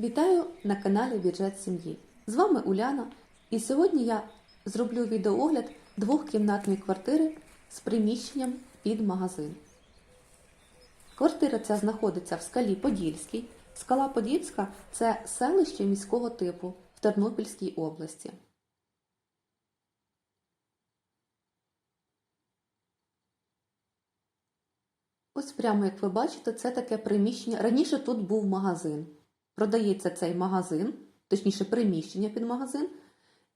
Вітаю на каналі Бюджет сім'ї. З вами Уляна, і сьогодні я зроблю відеоогляд двохкімнатної квартири з приміщенням під магазин. Квартира ця знаходиться в скалі Подільській. Скала Подільська це селище міського типу в Тернопільській області. Ось прямо як ви бачите, це таке приміщення. Раніше тут був магазин. Продається цей магазин, точніше приміщення під магазин,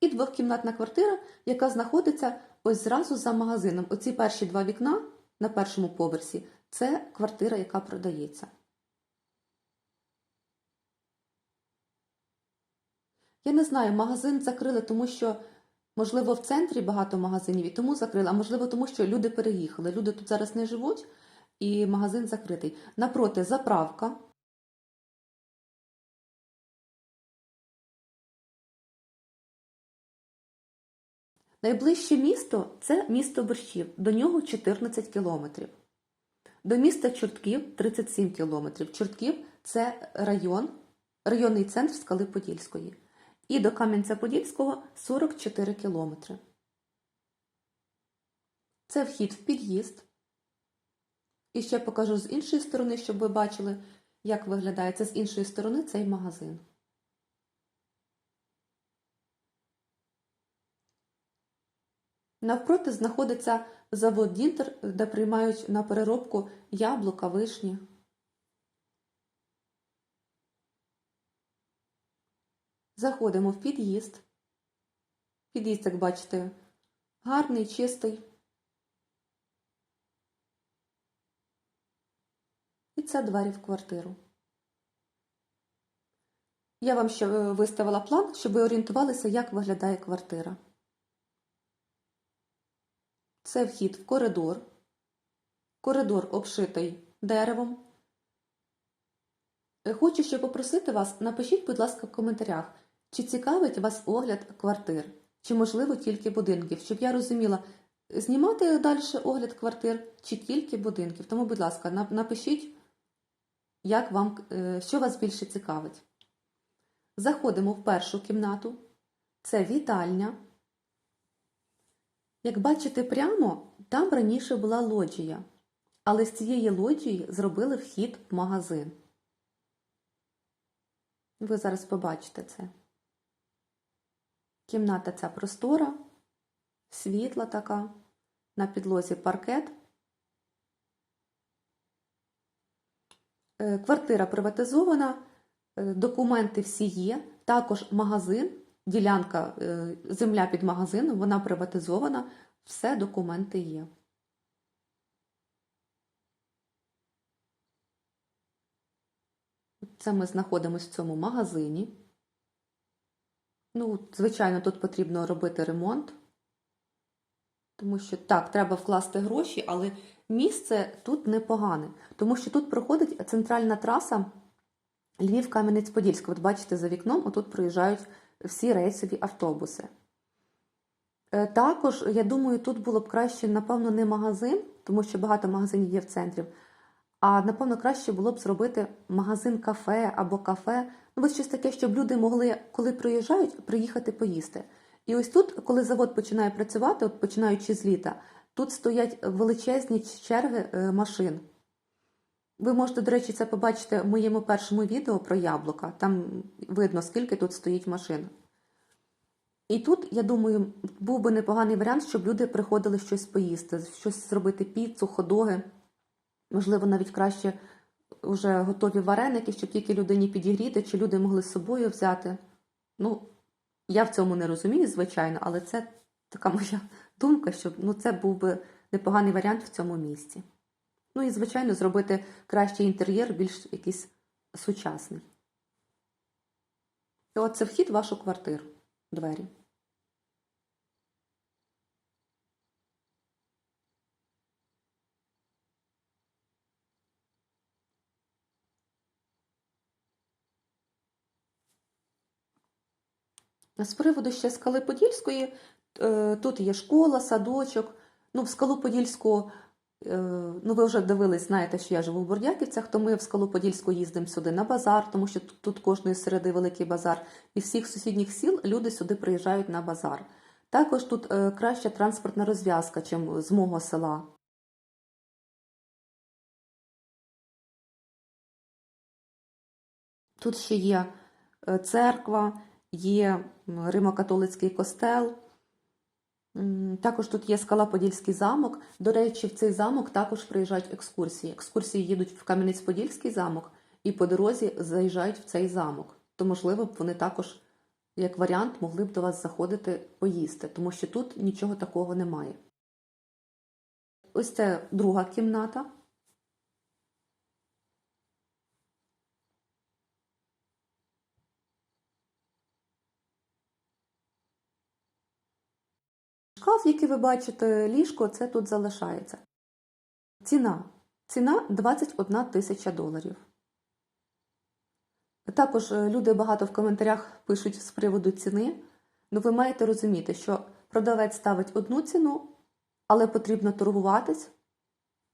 і двохкімнатна квартира, яка знаходиться ось зразу за магазином. Оці перші два вікна на першому поверсі це квартира, яка продається. Я не знаю, магазин закрили, тому що, можливо, в центрі багато магазинів і тому закрили, а можливо, тому що люди переїхали. Люди тут зараз не живуть, і магазин закритий. Напроти заправка. Найближче місто це місто Борщів, до нього 14 кілометрів. До міста Чортків 37 кілометрів. Чортків це район, районний центр Скали Подільської. І до Кам'янця-Подільського 44 кілометри. Це вхід в під'їзд. І ще покажу з іншої сторони, щоб ви бачили, як виглядає це з іншої сторони цей магазин. Навпроти знаходиться завод Дінтер, де приймають на переробку яблука, вишні. Заходимо в під'їзд. Під'їзд, як бачите, гарний, чистий. І це двері в квартиру. Я вам ще е, виставила план, щоб ви орієнтувалися, як виглядає квартира. Це вхід в коридор. Коридор обшитий деревом. Хочу ще попросити вас, напишіть, будь ласка, в коментарях, чи цікавить вас огляд квартир, чи, можливо, тільки будинків, щоб я розуміла, знімати далі огляд квартир чи тільки будинків. Тому, будь ласка, напишіть, як вам, е, що вас більше цікавить. Заходимо в першу кімнату. Це вітальня. Як бачите прямо, там раніше була лоджія, але з цієї лоджії зробили вхід в магазин. Ви зараз побачите це. Кімната ця простора, світла така, на підлозі паркет. Е, Квартира приватизована, е, документи всі є, також магазин, ділянка, е, земля під магазином, вона приватизована, все документи є. Це ми знаходимося в цьому магазині. Ну, звичайно, тут потрібно робити ремонт, тому що так, треба вкласти гроші, але місце тут непогане, тому що тут проходить центральна траса Львів-Кам'янець-Подільськ. От бачите, за вікном отут проїжджають всі рейсові автобуси. Е, Також, я думаю, тут було б краще, напевно, не магазин, тому що багато магазинів є в центрі, а напевно краще було б зробити магазин-кафе або кафе. Ну, ось щось таке, щоб люди могли, коли приїжджають, приїхати поїсти. І ось тут, коли завод починає працювати, от починаючи з літа, тут стоять величезні черги е, машин. Ви можете, до речі, це побачити в моєму першому відео про яблука. Там видно, скільки тут стоїть машин. І тут, я думаю, був би непоганий варіант, щоб люди приходили щось поїсти, щось зробити піцу, ходоги. Можливо, навіть краще вже готові вареники, щоб тільки людині підігріти, чи люди могли з собою взяти. Ну, я в цьому не розумію, звичайно, але це така моя думка, що ну, це був би непоганий варіант в цьому місці. Ну і, звичайно, зробити кращий інтер'єр, більш якийсь сучасний. І от це вхід в вашу квартиру, двері. З приводу ще скали Подільської, е, тут є школа, садочок. Ну, в скалу Подільську Е, Ну, ви вже дивились, знаєте, що я живу в Бордяківцях, то ми в Скалу Подільську їздимо сюди на базар, тому що тут, кожної середи великий базар. І всіх сусідніх сіл люди сюди приїжджають на базар. Також тут е, краща транспортна розв'язка, ніж з мого села. Тут ще є е, церква, є Римо-католицький костел. Також тут є скала Подільський замок. До речі, в цей замок також приїжджають екскурсії. Екскурсії їдуть в Кам'янець-Подільський замок і по дорозі заїжджають в цей замок. То, можливо, вони також, як варіант, могли б до вас заходити поїсти, тому що тут нічого такого немає. Ось це друга кімната. Шкаф, який ви бачите, ліжко, це тут залишається. Ціна. Ціна 21 тисяча доларів. Також е, люди багато в коментарях пишуть з приводу ціни. Ну, ви маєте розуміти, що продавець ставить одну ціну, але потрібно торгуватись.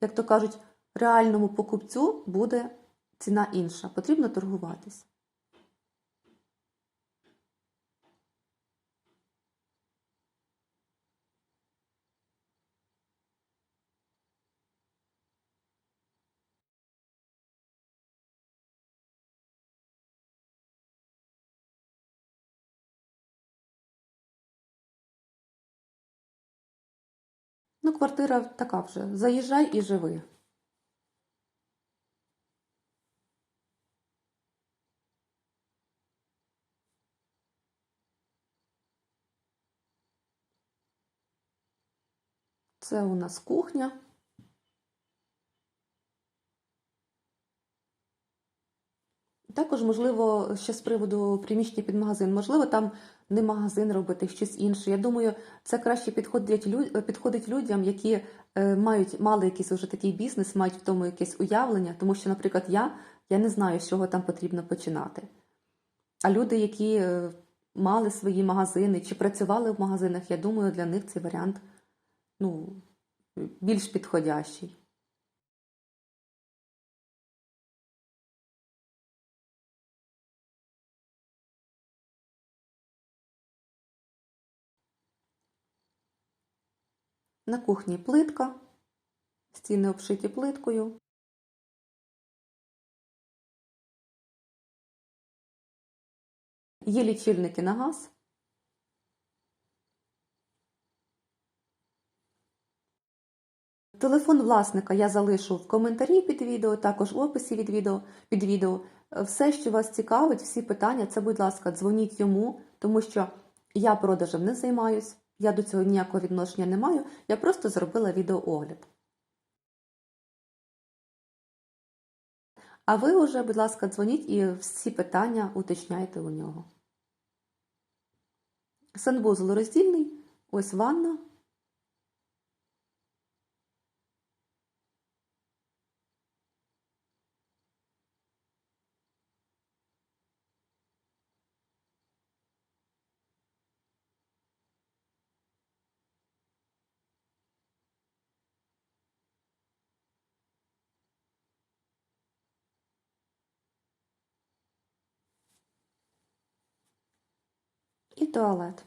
Як то кажуть, реальному покупцю буде ціна інша. Потрібно торгуватись. Ну, квартира така вже. Заїжджай і живи. Це у нас кухня. Також, можливо, ще з приводу приміщення під магазин. Можливо, там не магазин робити, щось інше. Я думаю, це краще підходить, підходить людям, які е, мають, мали якийсь вже такий бізнес, мають в тому якесь уявлення. Тому що, наприклад, я, я не знаю, з чого там потрібно починати. А люди, які е, мали свої магазини чи працювали в магазинах, я думаю, для них цей варіант ну, більш підходящий. На кухні плитка, стіни обшиті плиткою. Є лічильники на газ. Телефон власника я залишу в коментарі під відео, також в описі від відео, під відео. Все, що вас цікавить, всі питання, це, будь ласка, дзвоніть йому, тому що я продажем не займаюсь, я до цього ніякого відношення не маю, я просто зробила відеоогляд. А ви вже, будь ласка, дзвоніть і всі питання уточняйте у нього. Санвузол роздільний, ось ванна. І туалет.